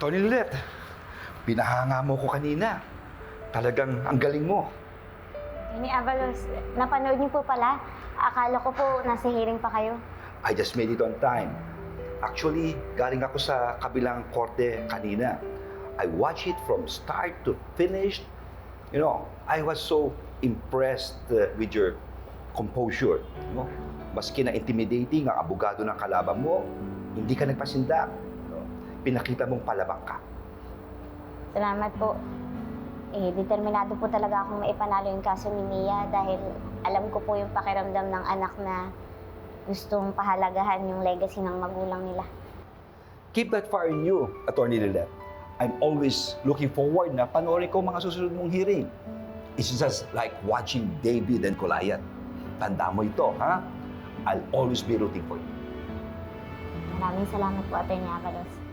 Tony Lilet, pinahanga mo ko kanina. Talagang ang galing mo. Ini Avalos, napanood niyo po pala. Akala ko po nasa hearing pa kayo. I just made it on time. Actually, galing ako sa kabilang korte kanina. I watched it from start to finish. You know, I was so impressed uh, with your composure. You know? Maski na intimidating ang abogado ng kalaban mo, hindi ka nagpasindak. Pinakita mong palabang ka. Salamat po. Eh, determinado po talaga akong maipanalo yung kaso ni Mia dahil alam ko po yung pakiramdam ng anak na gustong pahalagahan yung legacy ng magulang nila. Keep that fire in you, Attorney Lilet. I'm always looking forward na panoorin ko mga susunod mong hearing. It's just like watching David and Goliath. Tanda mo ito, ha? I'll always be rooting for you. Maraming salamat po, Atty. Avalos.